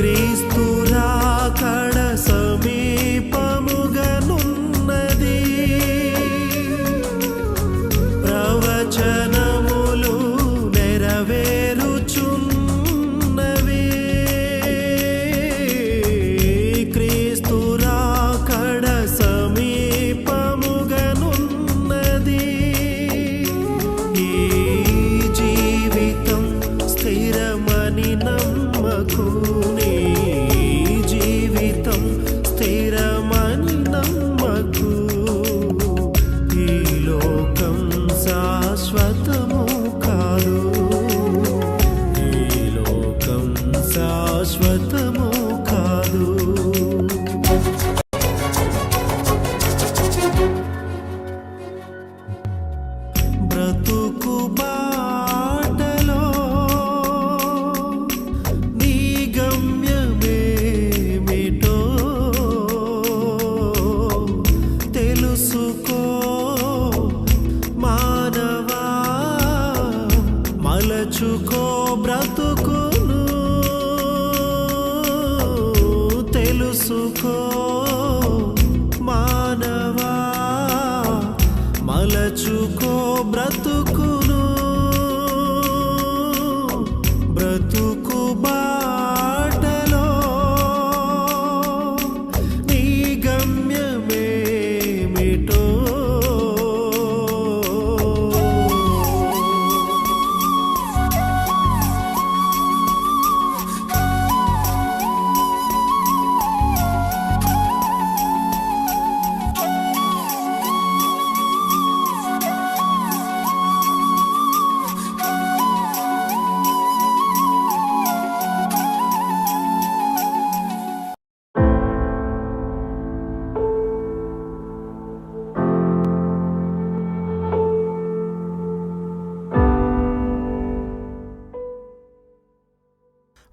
Cristo.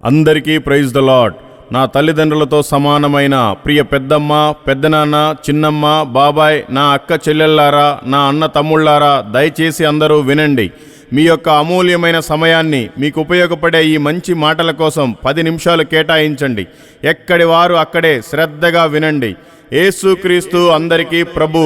అందరికీ praise the lord నా తల్లిదండ్రులతో సమానమైన ప్రియ పెద్దమ్మ పెద్దనాన్న చిన్నమ్మ బాబాయ్ నా అక్క చెల్లెళ్ళారా నా అన్న తమ్ముళ్ళారా దయచేసి అందరూ వినండి. మీ యొక్క అమూల్యమైన సమయాన్ని మీకు ఉపయోగపడే ఈ మంచి మాటల కోసం పది నిమిషాలు కేటాయించండి. ఎక్కడి వారు అక్కడే శ్రద్ధగా వినండి. యేసుక్రీస్తు అందరికీ ప్రభు.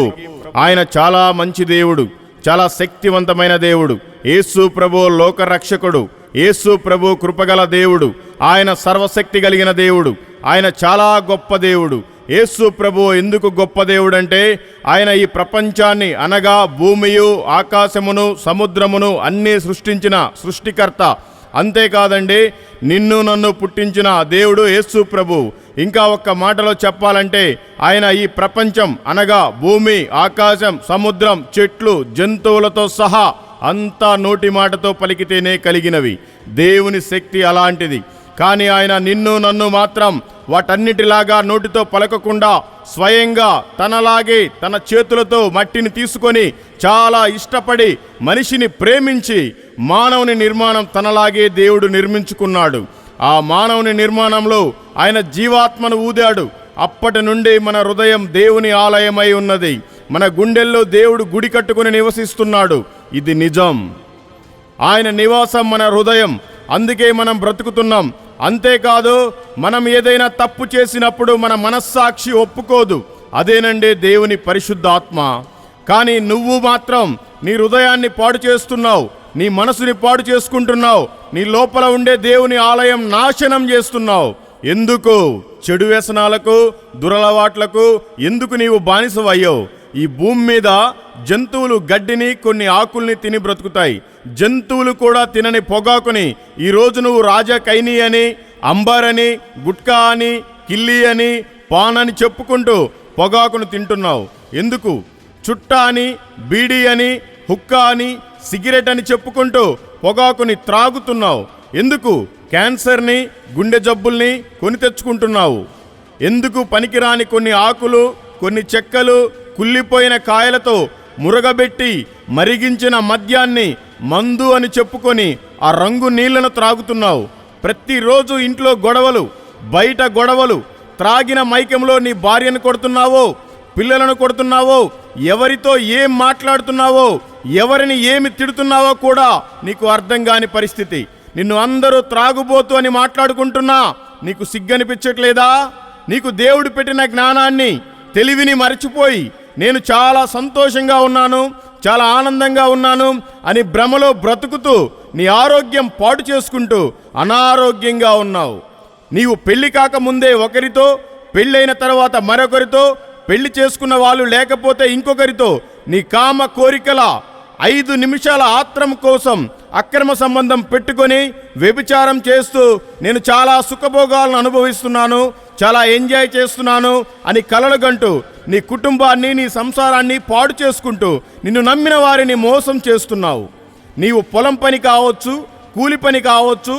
ఆయన చాలా మంచి దేవుడు చాలా శక్తివంతమైన దేవుడు. యేసు ప్రభు లోకరక్షకుడు. యేసు ప్రభు కృపగల దేవుడు. ఆయన సర్వశక్తి కలిగిన దేవుడు. ఆయన చాలా గొప్ప దేవుడు. యేసు ప్రభు ఎందుకు గొప్ప దేవుడు అంటే ఆయన ఈ ప్రపంచాన్ని అనగా భూమియు ఆకాశమును సముద్రమును అన్నీ సృష్టించిన సృష్టికర్త. అంతేకాదండి నిన్ను నన్ను పుట్టించిన దేవుడు యేసు ప్రభు. ఇంకా ఒక్క మాటలో చెప్పాలంటే ఆయన ఈ ప్రపంచం అనగా భూమి ఆకాశం సముద్రం చెట్లు జంతువులతో సహా అంతా నోటి మాటతో పలికితేనే కలిగినవి. దేవుని శక్తి అలాంటిది. కానీ ఆయన నిన్ను నన్ను మాత్రం వాటన్నిటిలాగా నోటితో పలకకుండా స్వయంగా తనలాగే తన చేతులతో మట్టిని తీసుకొని చాలా ఇష్టపడి మనిషిని ప్రేమించి మానవుని నిర్మాణం తనలాగే దేవుడు నిర్మించుకున్నాడు. ఆ మానవుని నిర్మాణంలో ఆయన జీవాత్మను ఊదాడు. అప్పటి నుండి మన హృదయం దేవుని ఆలయమై ఉన్నది. మన గుండెల్లో దేవుడు గుడి కట్టుకుని నివసిస్తున్నాడు. ఇది నిజం. ఆయన నివాసం మన హృదయం. అందుకే మనం బ్రతుకుతున్నాం. అంతేకాదు మనం ఏదైనా తప్పు చేసినప్పుడు మన మనస్సాక్షి ఒప్పుకోదు. అదేనండి దేవుని పరిశుద్ధాత్మ. కానీ నువ్వు మాత్రం నీ హృదయాన్ని పాడు చేస్తున్నావు. నీ మనసుని పాడు చేసుకుంటున్నావు. నీ లోపల ఉండే దేవుని ఆలయం నాశనం చేస్తున్నావు. ఎందుకు? చెడు వ్యసనాలకు దురలవాట్లకు ఎందుకు నీవు బానిసవయ్యావు? ఈ భూమి మీద జంతువులు గడ్డిని కొన్ని ఆకుల్ని తిని బ్రతుకుతాయి. జంతువులు కూడా తినని పొగాకుని ఈరోజు నువ్వు రాజా కైని అని అంబర్ అని గుట్కా అని కిల్లి అని పాన్ అని చెప్పుకుంటూ పొగాకును తింటున్నావు. ఎందుకు? చుట్ట అని బీడీ అని హుక్కా అని సిగరెట్ అని చెప్పుకుంటూ పొగాకుని త్రాగుతున్నావు. ఎందుకు? క్యాన్సర్ని గుండె జబ్బుల్ని కొని తెచ్చుకుంటున్నావు. ఎందుకు పనికిరాని కొన్ని ఆకులు కొన్ని చెక్కలు కుళ్ళిపోయిన కాయలతో మురగబెట్టి మరిగించిన మద్యాన్ని మందు అని చెప్పుకొని ఆ రంగు నీళ్ళను త్రాగుతున్నావు. ప్రతిరోజు ఇంట్లో గొడవలు బయట గొడవలు త్రాగిన మైకంలో నీ భార్యను కొడుతున్నావో పిల్లలను కొడుతున్నావో ఎవరితో ఏం మాట్లాడుతున్నావో ఎవరిని ఏమి తిడుతున్నావో కూడా నీకు అర్థం కాని పరిస్థితి. నిన్ను అందరూ త్రాగుబోతు అని మాట్లాడుకుంటున్నా నీకు సిగ్గనిపించట్లేదా? నీకు దేవుడు పెట్టిన జ్ఞానాన్ని తెలివిని మరచిపోయి నేను చాలా సంతోషంగా ఉన్నాను చాలా ఆనందంగా ఉన్నాను అని భ్రమలో బ్రతుకుతూ నీ ఆరోగ్యం పాటు చేసుకుంటూ అనారోగ్యంగా ఉన్నావు. నీవు పెళ్ళి కాకముందే ఒకరితో పెళ్ళైన తర్వాత మరొకరితో పెళ్ళి చేసుకున్న వాళ్ళు లేకపోతే ఇంకొకరితో నీ కామ కోరికల ఐదు నిమిషాల ఆత్రం కోసం అక్రమ సంబంధం పెట్టుకొని వ్యభిచారం చేస్తూ నేను చాలా సుఖభోగాలను అనుభవిస్తున్నాను చాలా ఎంజాయ్ చేస్తున్నాను అని కలలుగంటూ నీ కుటుంబాన్ని నీ సంసారాన్ని పాడు చేసుకుంటూ నిన్ను నమ్మిన వారిని మోసం చేస్తున్నావు. నీవు పొలం పని కావచ్చు కూలి పని కావచ్చు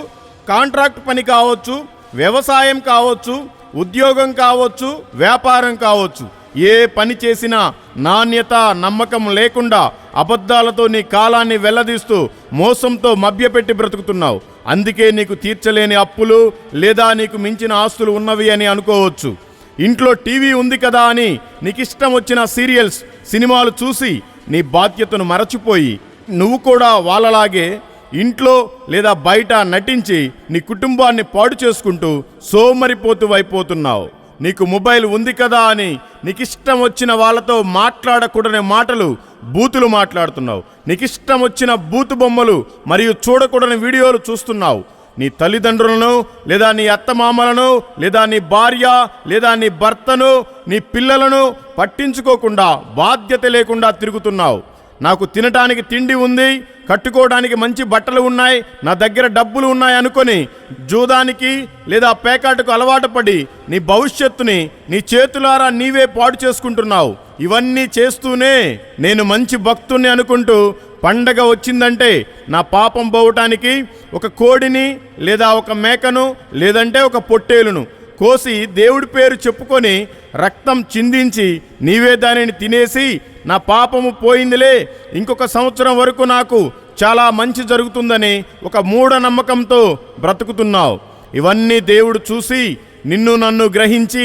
కాంట్రాక్ట్ పని కావచ్చు వ్యవసాయం కావచ్చు ఉద్యోగం కావచ్చు వ్యాపారం కావచ్చు ఏ పని చేసినా నాణ్యత నమ్మకం లేకుండా అబద్ధాలతో నీ కాలాన్ని వెల్లదీస్తూ మోసంతో మభ్యపెట్టి బ్రతుకుతున్నావు. అందుకే నీకు తీర్చలేని అప్పులు లేదా నీకు మించిన ఆస్తులు ఉన్నవి అని అనుకోవచ్చు. ఇంట్లో టీవీ ఉంది కదా అని నీకు ఇష్టం వచ్చిన సీరియల్స్ సినిమాలు చూసి నీ బాధ్యతను మరచిపోయి నువ్వు కూడా వాళ్ళలాగే ఇంట్లో లేదా బయట నటించి నీ కుటుంబాన్ని పాడు చేసుకుంటూ సోమరిపోతు అయిపోతున్నావు నీకు మొబైల్ ఉంది కదా అని నీకు ఇష్టం వచ్చిన వాళ్ళతో మాట్లాడకూడని మాటలు బూతులు మాట్లాడుతున్నావు. నీకు ఇష్టం వచ్చిన బూతు బొమ్మలు మరియు చూడకూడని వీడియోలు చూస్తున్నావు. నీ తల్లిదండ్రులను లేదా నీ అత్తమామలను లేదా నీ భార్య లేదా నీ భర్తను నీ పిల్లలను పట్టించుకోకుండా బాధ్యత లేకుండా తిరుగుతున్నావు. నాకు తినటానికి తిండి ఉంది కట్టుకోవడానికి మంచి బట్టలు ఉన్నాయి నా దగ్గర డబ్బులు ఉన్నాయి అనుకొని జూదానికి లేదా పేకాటకు అలవాటు పడి నీ భవిష్యత్తుని నీ చేతులారా నీవే పాడు చేసుకుంటున్నావు. ఇవన్నీ చేస్తూనే నేను మంచి భక్తుణ్ణి అనుకుంటూ పండగ వచ్చిందంటే నా పాపం పోవటానికి ఒక కోడిని లేదా ఒక మేకను లేదంటే ఒక పొట్టేలును కోసి దేవుడి పేరు చెప్పుకొని రక్తం చిందించి నీవే దానిని తినేసి నా పాపము పోయిందిలే. ఇంకొక సంవత్సరం వరకు నాకు చాలా మంచి జరుగుతుందని ఒక మూఢనమ్మకంతో బ్రతుకుతున్నావు. ఇవన్నీ దేవుడు చూసి నిన్ను నన్ను గ్రహించి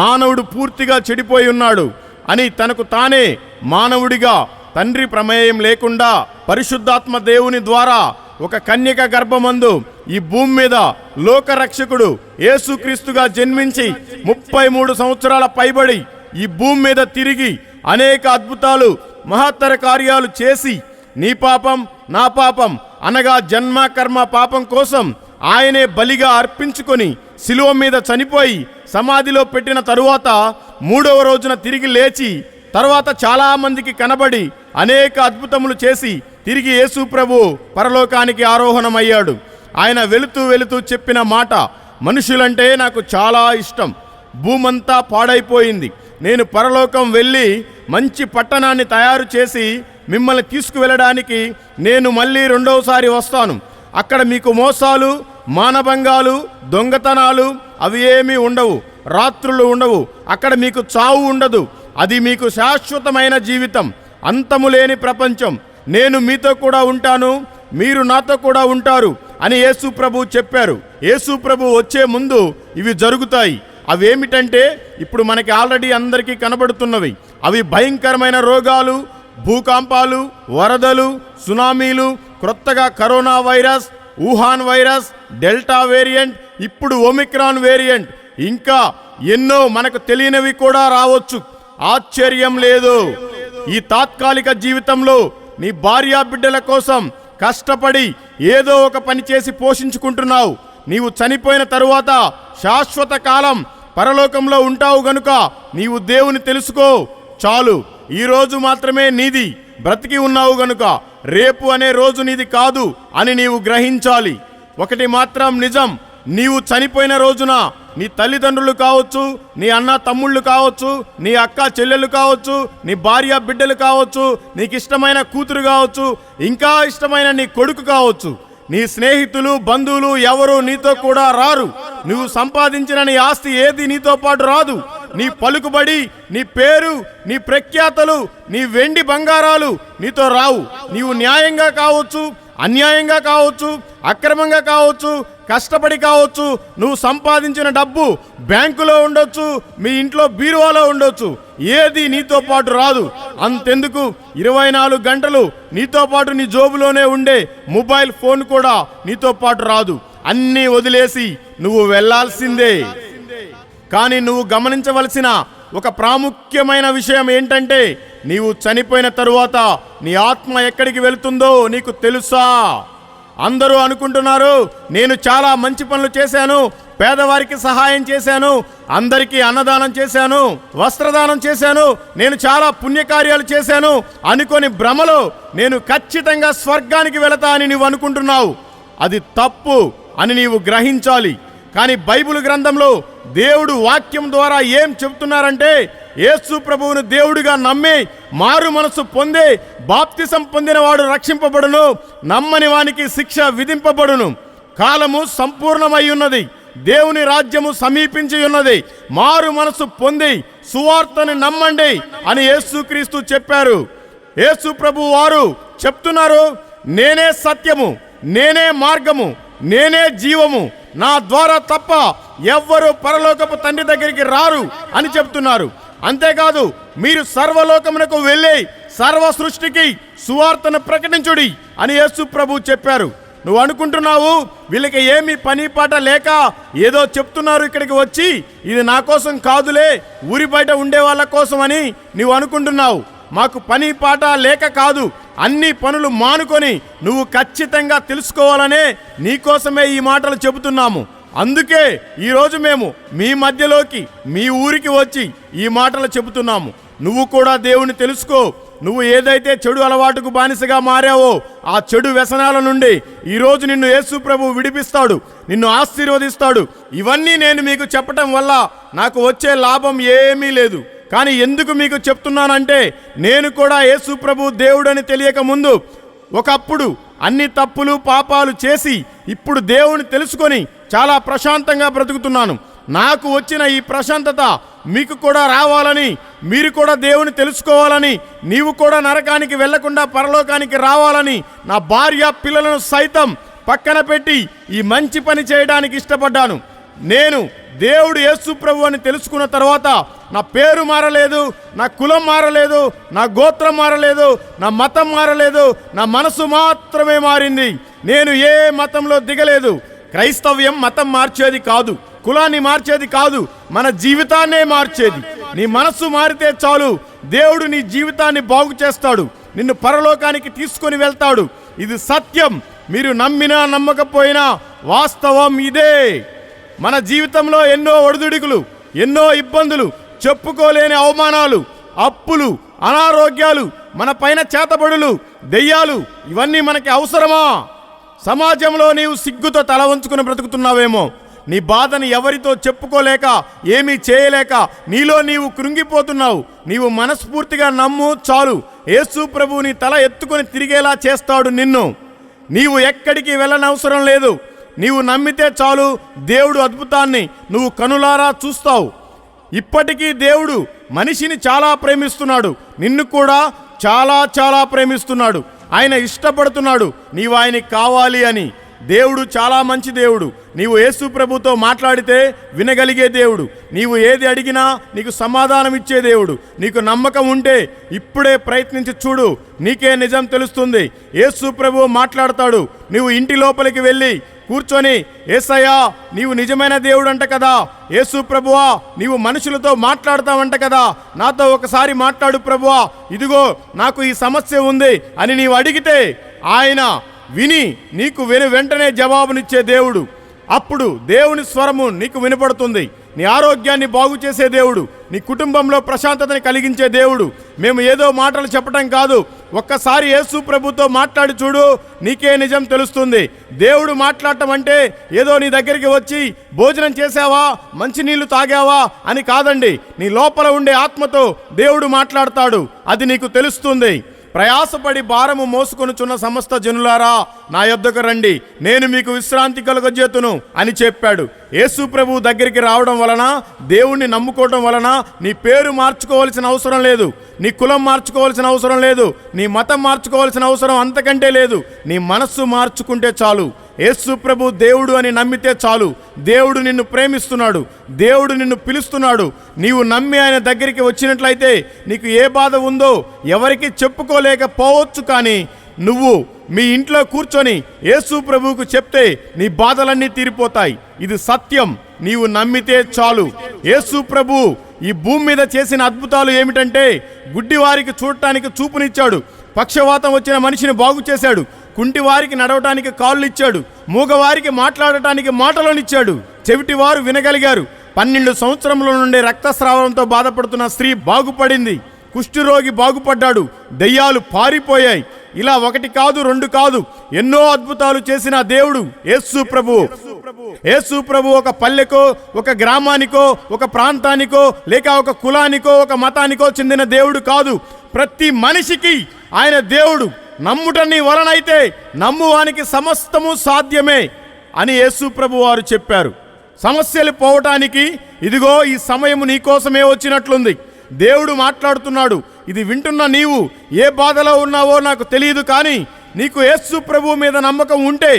మానవుడు పూర్తిగా చెడిపోయి ఉన్నాడు అని తనకు తానే మానవుడిగా తండ్రి ప్రమేయం లేకుండా పరిశుద్ధాత్మ దేవుని ద్వారా ఒక కన్యక గర్భమందు ఈ భూమి మీద లోకరక్షకుడు యేసుక్రీస్తుగా జన్మించి ముప్పై మూడు సంవత్సరాల పైబడి ఈ భూమి మీద తిరిగి అనేక అద్భుతాలు మహత్తర కార్యాలు చేసి నీ పాపం నా పాపం అనగా జన్మ కర్మ పాపం కోసం ఆయనే బలిగా అర్పించుకొని శిలువ మీద చనిపోయి సమాధిలో పెట్టిన తరువాత మూడవ రోజున తిరిగి లేచి తర్వాత చాలామందికి కనబడి అనేక అద్భుతములు చేసి తిరిగి యేసు ప్రభు పరలోకానికి ఆరోహణమయ్యాడు. ఆయన వెళుతూ వెళుతూ చెప్పిన మాట మనుషులంటే నాకు చాలా ఇష్టం. భూమంతా పాడైపోయింది. నేను పరలోకం వెళ్ళి మంచి పట్టణాన్ని తయారు చేసి మిమ్మల్ని తీసుకువెళ్ళడానికి నేను మళ్ళీ రెండవసారి వస్తాను. అక్కడ మీకు మోసాలు మానభంగాలు దొంగతనాలు అవి ఏమీ ఉండవు. రాత్రులు ఉండవు. అక్కడ మీకు చావు ఉండదు. అది మీకు శాశ్వతమైన జీవితం. అంతము లేని ప్రపంచం. నేను మీతో కూడా ఉంటాను మీరు నాతో కూడా ఉంటారు అని యేసు ప్రభు చెప్పారు. యేసు ప్రభు వచ్చే ముందు ఇవి జరుగుతాయి. అవి ఏమిటంటే ఇప్పుడు మనకి ఆల్రెడీ అందరికీ కనబడుతున్నవి. అవి భయంకరమైన రోగాలు భూకంపాలు వరదలు సునామీలు క్రొత్తగా corona virus Wuhan virus delta variant ఇప్పుడు ఒమిక్రాన్ వేరియంట్. ఇంకా ఎన్నో మనకు తెలియనివి కూడా రావచ్చు. ఆశ్చర్యం లేదు. ఈ తాత్కాలిక జీవితంలో నీ భార్యా బిడ్డల కోసం కష్టపడి ఏదో ఒక పని చేసి పోషించుకుంటున్నావు. నీవు చనిపోయిన తరువాత శాశ్వత కాలం పరలోకంలో ఉంటావు గనుక నీవు దేవుని తెలుసుకో. చాలు ఈరోజు మాత్రమే నీది. బ్రతికి ఉన్నావు గనుక రేపు అనే రోజు నీది కాదు అని నీవు గ్రహించాలి. ఒకటి మాత్రం నిజం నీవు చనిపోయిన రోజున నీ తల్లిదండ్రులు కావచ్చు నీ అన్న తమ్ముళ్ళు కావచ్చు నీ అక్క చెల్లెలు కావచ్చు నీ భార్య బిడ్డలు కావచ్చు నీకు ఇష్టమైన కూతురు కావచ్చు ఇంకా ఇష్టమైన నీ కొడుకు కావచ్చు. నీ స్నేహితులు బంధువులు ఎవరు నీతో కూడా రారు. నువ్వు సంపాదించిన నీ ఆస్తి ఏది నీతో పాటు రాదు. నీ పలుకుబడి నీ పేరు నీ ప్రఖ్యాతలు నీ వెండి బంగారాలు నీతో రావు. నీవు న్యాయంగా కావచ్చు అన్యాయంగా కావచ్చు అక్రమంగా కావచ్చు కష్టపడి కావచ్చు నువ్వు సంపాదించిన డబ్బు బ్యాంకులో ఉండొచ్చు మీ ఇంట్లో బీరువాలో ఉండొచ్చు. ఏది నీతో పాటు రాదు. అంతెందుకు? ఇరవై నాలుగు గంటలు నీతో పాటు నీ జోబులోనే ఉండే మొబైల్ ఫోన్ కూడా నీతో పాటు రాదు. అన్నీ వదిలేసి నువ్వు వెళ్ళాల్సిందే కానీ నువ్వు గమనించవలసిన ఒక ప్రాముఖ్యమైన విషయం ఏంటంటే నీవు చనిపోయిన తరువాత నీ ఆత్మ ఎక్కడికి వెళుతుందో నీకు తెలుసా? అందరూ అనుకుంటున్నారు నేను చాలా మంచి పనులు చేశాను పేదవారికి సహాయం చేశాను అందరికీ అన్నదానం చేశాను వస్త్రదానం చేశాను నేను చాలా పుణ్యకార్యాలు చేశాను అనుకొని భ్రమలో నేను ఖచ్చితంగా స్వర్గానికి వెళతా అని నువ్వు అనుకుంటున్నావు. అది తప్పు అని నీవు గ్రహించాలి. కానీ బైబిల్ గ్రంథంలో దేవుడు వాక్యం ద్వారా ఏం చెబుతున్నారంటే యేసు ప్రభువును దేవుడిగా నమ్మి మారు మనసు పొంది బాప్తిసం పొందినవాడు రక్షింపబడును నమ్మని వానికి శిక్ష విధింపబడును. కాలము సంపూర్ణమై ఉన్నది దేవుని రాజ్యము సమీపించి ఉన్నది మారు మనసు పొంది సువార్తని నమ్మండి అని యేసుక్రీస్తు చెప్పారు. యేసు ప్రభు వారు చెప్తున్నారు నేనే సత్యము నేనే మార్గము నేనే జీవము నా ద్వారా తప్ప ఎవ్వరూ పరలోకపు తండ్రి దగ్గరికి రారు అని చెప్తున్నారు. అంతేకాదు మీరు సర్వలోకమునకు వెళ్ళి సర్వ సృష్టికి సువార్తను ప్రకటించుడి అని యేసు ప్రభు చెప్పారు. నువ్వు అనుకుంటున్నావు వీళ్ళకి ఏమి పని పాట లేక ఏదో చెప్తున్నారు ఇక్కడికి వచ్చి ఇది నా కోసం కాదులే ఊరి బయట ఉండే వాళ్ళ కోసం అని నువ్వు అనుకుంటున్నావు. మాకు పని పాట లేక కాదు అన్ని పనులు మానుకొని నువ్వు ఖచ్చితంగా తెలుసుకోవాలనే నీకోసమే ఈ మాటలు చెబుతున్నాము. అందుకే ఈరోజు మేము మీ మధ్యలోకి మీ ఊరికి వచ్చి ఈ మాటలు చెబుతున్నాము. నువ్వు కూడా దేవుని తెలుసుకో. నువ్వు ఏదైతే చెడు అలవాటుకు బానిసగా మారావో ఆ చెడు వ్యసనాల నుండి ఈరోజు నిన్ను యేసు ప్రభు విడిపిస్తాడు. నిన్ను ఆశీర్వదిస్తాడు. ఇవన్నీ నేను మీకు చెప్పటం వల్ల నాకు వచ్చే లాభం ఏమీ లేదు. కానీ ఎందుకు మీకు చెప్తున్నానంటే నేను కూడా యేసు ప్రభు దేవుడని తెలియక ముందు ఒకప్పుడు అన్ని తప్పులు పాపాలు చేసి ఇప్పుడు దేవుని తెలుసుకొని చాలా ప్రశాంతంగా బ్రతుకుతున్నాను. నాకు వచ్చిన ఈ ప్రశాంతత మీకు కూడా రావాలని మీరు కూడా దేవుని తెలుసుకోవాలని నీవు కూడా నరకానికి వెళ్ళకుండా పరలోకానికి రావాలని నా భార్య పిల్లలను సైతం పక్కన పెట్టి ఈ మంచి పని చేయడానికి ఇష్టపడ్డాను. నేను దేవుడు యేసు ప్రభు అని తెలుసుకున్న తర్వాత నా పేరు మారలేదు నా కులం మారలేదు నా గోత్రం మారలేదు నా మతం మారలేదు నా మనసు మాత్రమే మారింది. నేను ఏ మతంలో దిగలేదు. క్రైస్తవ్యం మతం మార్చేది కాదు కులాన్ని మార్చేది కాదు మన జీవితాన్నే మార్చేది. నీ మనస్సు మారితే చాలు దేవుడు నీ జీవితాన్ని బాగు చేస్తాడు నిన్ను పరలోకానికి తీసుకొని వెళ్తాడు. ఇది సత్యం. మీరు నమ్మినా నమ్మకపోయినా వాస్తవం ఇదే. మన జీవితంలో ఎన్నో ఒడిదుడుకులు ఎన్నో ఇబ్బందులు చెప్పుకోలేని అవమానాలు అప్పులు అనారోగ్యాలు మన పైన చేతబడులు దెయ్యాలు ఇవన్నీ మనకి అవసరమా? సమాజంలో నీవు సిగ్గుతో తల వంచుకుని బ్రతుకుతున్నావేమో నీ బాధని ఎవరితో చెప్పుకోలేక ఏమీ చేయలేక నీలో నీవు కృంగిపోతున్నావు నీవు మనస్ఫూర్తిగా నమ్ము చాలు యేసు ప్రభువుని తల ఎత్తుకొని తిరిగేలా చేస్తాడు నిన్ను. నీవు ఎక్కడికి వెళ్ళనవసరం లేదు నీవు నమ్మితే చాలు దేవుడు అద్భుతాన్ని నువ్వు కనులారా చూస్తావు. ఇప్పటికీ దేవుడు మనిషిని చాలా ప్రేమిస్తున్నాడు నిన్ను కూడా చాలా చాలా ప్రేమిస్తున్నాడు. ఆయన ఇష్టపడుతున్నాడు నీవు ఆయనకి కావాలి అని. దేవుడు చాలా మంచి దేవుడు. నీవు యేసు ప్రభుతో మాట్లాడితే వినగలిగే దేవుడు. నీవు ఏది అడిగినా నీకు సమాధానం ఇచ్చే దేవుడు. నీకు నమ్మకం ఉంటే ఇప్పుడే ప్రయత్నించి చూడు. నీకే నిజం తెలుస్తుంది. యేసు ప్రభు మాట్లాడతాడు. నీవు ఇంటి లోపలికి వెళ్ళి కూర్చొని ఏసయ్యా నీవు నిజమైన దేవుడు అంట కదా. యేసు ప్రభువా నీవు మనుషులతో మాట్లాడతావంట కదా. నాతో ఒకసారి మాట్లాడు ప్రభువా. ఇదిగో నాకు ఈ సమస్య ఉంది అని నీవు అడిగితే ఆయన విని నీకు వెను వెంటనే జవాబునిచ్చే దేవుడు. అప్పుడు దేవుని స్వరము నీకు వినపడుతుంది. నీ ఆరోగ్యాన్ని బాగు చేసే దేవుడు నీ కుటుంబంలో ప్రశాంతతని కలిగించే దేవుడు. మేము ఏదో మాటలు చెప్పటం కాదు. ఒక్కసారి యేసు ప్రభుతో మాట్లాడి చూడు నీకే నిజం తెలుస్తుంది. దేవుడు మాట్లాడటం అంటే ఏదో నీ దగ్గరికి వచ్చి భోజనం చేసావా మంచినీళ్ళు తాగావా? అని కాదండి. నీ లోపల ఉండే ఆత్మతో దేవుడు మాట్లాడతాడు. అది నీకు తెలుస్తుంది. ప్రయాసపడి భారము మోసుకొనుచున్న సమస్త జనులారా నా యొద్దకు రండి. నేను మీకు విశ్రాంతి కలుగజేతును అని చెప్పాడు. యేసు ప్రభు దగ్గరికి రావడం వలన దేవుణ్ణి నమ్ముకోవడం వలన నీ పేరు మార్చుకోవాల్సిన అవసరం లేదు. నీ కులం మార్చుకోవాల్సిన అవసరం లేదు. నీ మతం మార్చుకోవాల్సిన అవసరం అంతకంటే లేదు. నీ మనస్సు మార్చుకుంటే చాలు. యేసు ప్రభు దేవుడు అని నమ్మితే చాలు. దేవుడు నిన్ను ప్రేమిస్తున్నాడు. దేవుడు నిన్ను పిలుస్తున్నాడు. నీవు నమ్మి ఆయన దగ్గరికి వచ్చినట్లయితే నీకు ఏ బాధ ఉందో ఎవరికి చెప్పుకోలేకపోవచ్చు కానీ నువ్వు మీ ఇంట్లో కూర్చొని యేసు ప్రభువుకు చెప్తే నీ బాధలన్నీ తీరిపోతాయి. ఇది సత్యం. నీవు నమ్మితే చాలు. యేసు ప్రభు ఈ భూమి మీద చేసిన అద్భుతాలు ఏమిటంటే గుడ్డివారికి చూడటానికి చూపునిచ్చాడు. పక్షవాతం వచ్చిన మనిషిని బాగు చేశాడు. కుంటి వారికి నడవటానికి కాళ్ళు ఇచ్చాడు మూగవారికి మాట్లాడటానికి మాటలోనిచ్చాడు. చెవిటివారు వినగలిగారు. పన్నెండు సంవత్సరముల నుండి రక్తస్రావంతో బాధపడుతున్న స్త్రీ బాగుపడింది. కుష్ఠరోగి బాగుపడ్డాడు. దెయ్యాలు పారిపోయాయి. ఇలా ఒకటి కాదు రెండు కాదు. ఎన్నో అద్భుతాలు చేసిన దేవుడు యేసు ప్రభు. యేసు ప్రభు ఒక పల్లెకో ఒక గ్రామానికో ఒక ప్రాంతానికో లేక ఒక కులానికో ఒక మతానికో చెందిన దేవుడు కాదు. ప్రతి మనిషికి ఆయన దేవుడు. నమ్ముట నీ వలనైతే నమ్మువానికి సమస్తము సాధ్యమే అని యేసు ప్రభు వారు చెప్పారు. సమస్యలు పోవటానికి ఇదిగో ఈ సమయము నీకోసమే వచ్చినట్లుంది. దేవుడు మాట్లాడుతున్నాడు ఇది వింటున్న నీవు ఏ బాధలో ఉన్నావో నాకు తెలియదు కానీ నీకు యేసు ప్రభు మీద నమ్మకం ఉంటే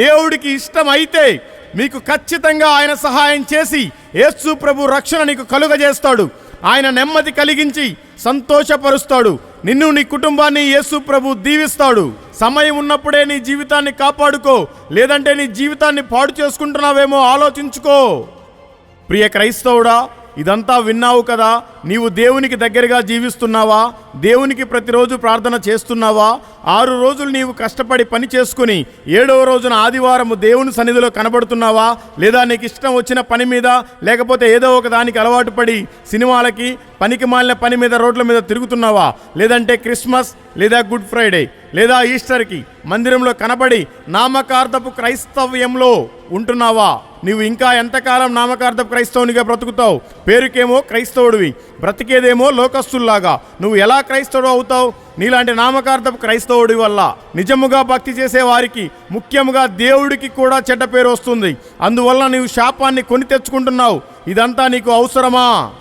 దేవుడికి ఇష్టం అయితే మీకు ఖచ్చితంగా ఆయన సహాయం చేసి యేసు ప్రభు రక్షణ నీకు కలుగజేస్తాడు. ఆయన నెమ్మది కలిగించి సంతోషపరుస్తాడు. నిన్ను నీ కుటుంబాన్ని యేసు ప్రభు దీవిస్తాడు. సమయం ఉన్నప్పుడే నీ జీవితాన్ని కాపాడుకో లేదంటే నీ జీవితాన్ని పాడు చేసుకుంటున్నావేమో ఆలోచించుకో. ప్రియ క్రైస్తవుడా ఇదంతా విన్నావు కదా? నీవు దేవునికి దగ్గరగా జీవిస్తున్నావా? దేవునికి ప్రతిరోజు ప్రార్థన చేస్తున్నావా? ఆరు రోజులు నీవు కష్టపడి పని చేసుకుని ఏడవ రోజున ఆదివారము దేవుని సన్నిధిలో కనబడుతున్నావా? లేదా నీకు ఇష్టం వచ్చిన పని మీద లేకపోతే ఏదో ఒక దానికి అలవాటు పడి సినిమాలకి పనికి మాలిన పని మీద రోడ్ల మీద తిరుగుతున్నావా? లేదంటే క్రిస్మస్ లేదా గుడ్ ఫ్రైడే లేదా ఈస్టర్కి మందిరంలో కనబడి నామకార్థపు క్రైస్తవ్యంలో ఉంటున్నావా? నీవు ఇంకా ఎంతకాలం నామకార్థపు క్రైస్తవునిగా బ్రతుకుతావు? పేరుకేమో క్రైస్తవుడివి బ్రతికేదేమో లోకస్తుల్లాగా. నువ్వు ఎలా క్రైస్తవుడు అవుతావు? నీలాంటి నామకార్థపు క్రైస్తవుడి వల్ల. నిజముగా భక్తి చేసే వారికి ముఖ్యముగా దేవుడికి కూడా చెడ్డ పేరు వస్తుంది. అందువల్ల నీవు శాపాన్ని కొని తెచ్చుకుంటున్నావు. ఇదంతా నీకు అవసరమా?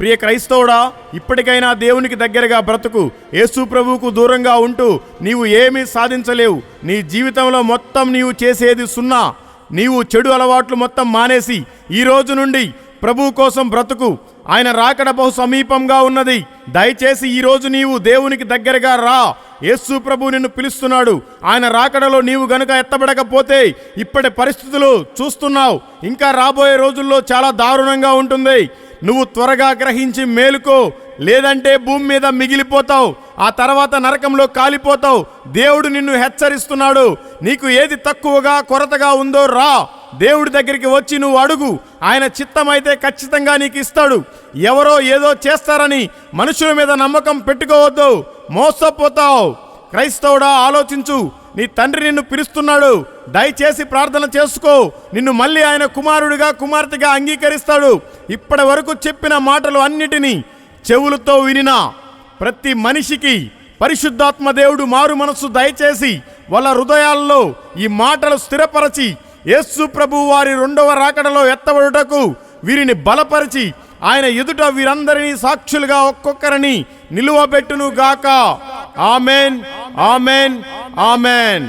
ప్రియ క్రైస్తవుడా ఇప్పటికైనా దేవునికి దగ్గరగా బ్రతుకు. యేసు ప్రభువుకు దూరంగా ఉంటూ నీవు ఏమీ సాధించలేవు. నీ జీవితంలో మొత్తం నీవు చేసేది సున్నా. నీవు చెడు అలవాట్లు మొత్తం మానేసి ఈ రోజు నుండి ప్రభు కోసం బ్రతుకు. ఆయన రాకడ బహు సమీపంగా ఉన్నది. దయచేసి ఈరోజు నీవు దేవునికి దగ్గరగా రా. యేసు ప్రభు నిన్ను పిలుస్తున్నాడు. ఆయన రాకడలో నీవు గనుక ఎత్తబడకపోతే ఇప్పటి పరిస్థితులు చూస్తున్నావు. ఇంకా రాబోయే రోజుల్లో చాలా దారుణంగా ఉంటుంది. నువ్వు త్వరగా గ్రహించి మేలుకో లేదంటే భూమి మీద మిగిలిపోతావు ఆ తర్వాత నరకంలో కాలిపోతావు. దేవుడు నిన్ను హెచ్చరిస్తున్నాడు. నీకు ఏది తక్కువగా కొరతగా ఉందో రా. దేవుడి దగ్గరికి వచ్చి నువ్వు అడుగు. ఆయన చిత్తమైతే ఖచ్చితంగా నీకు ఇస్తాడు. ఎవరో ఏదో చేస్తారని మనుషుల మీద నమ్మకం పెట్టుకోవద్దు. మోసపోతావు. క్రైస్తవుడా ఆలోచించు. నీ తండ్రి నిన్ను పిలుస్తున్నాడు. దయచేసి ప్రార్థన చేసుకో. నిన్ను మళ్ళీ ఆయన కుమారుడిగా కుమార్తెగా అంగీకరిస్తాడు. ఇప్పటి వరకు చెప్పిన మాటలు అన్నిటినీ చెవులతో వినినా. ప్రతి మనిషికి పరిశుద్ధాత్మ దేవుడు మారు మనస్సు దయచేసి వాళ్ళ హృదయాల్లో ఈ మాటలు స్థిరపరచి యేసు ప్రభు వారి రెండవ రాకడలో ఎత్తబడుటకు వీరిని బలపరిచి ఆయన ఎదుట వీరందరినీ సాక్షులుగా ఒక్కొక్కరిని నిలువబెట్టును గాక ఆమెన్ ఆమెన్ ఆమెన్.